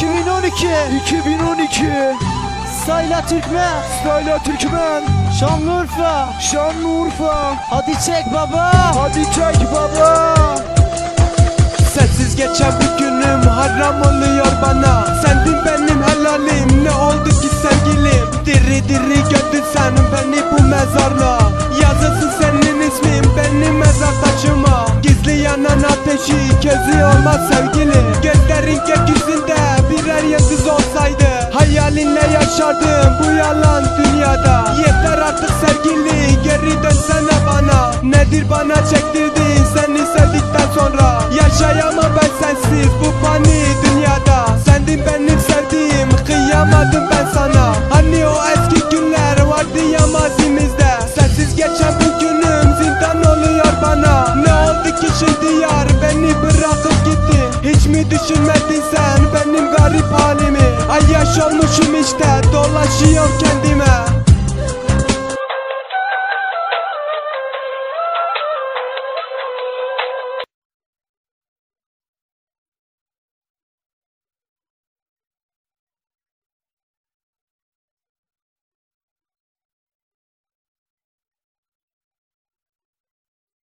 2012 2012 Sayla Türkmen. Stayla Türkmen. Şanlıurfa. Şanlıurfa. Hadi çek baba. Hadi çek baba. Sensiz geçen bu günüm haram oluyor bana. Sendin benim helalim. Ne oldu ki sevgilim? Diri diri gördün sen beni bu mezarla. Yazılsın senin ismin benim mezar taşıma. Gizli yanan ateşi közü olmaz sevgili geri dönsene bana Nedir bana çektirdin seni sevdikten sonra Yaşayamam ben sensiz. Bu fani dünyada Sendin benim sevdiğim. Kıyamadım ben sana. Hani o eski günler vardı ya mazimizde? Sensiz geçen bu günüm zindan oluyor bana. Ne oldu ki şimdi yar beni bırakıp gitti Hiç mi düşünmedin sen benim garip halimi? Ay yaş olmuşum işte dolaşıyorum kendime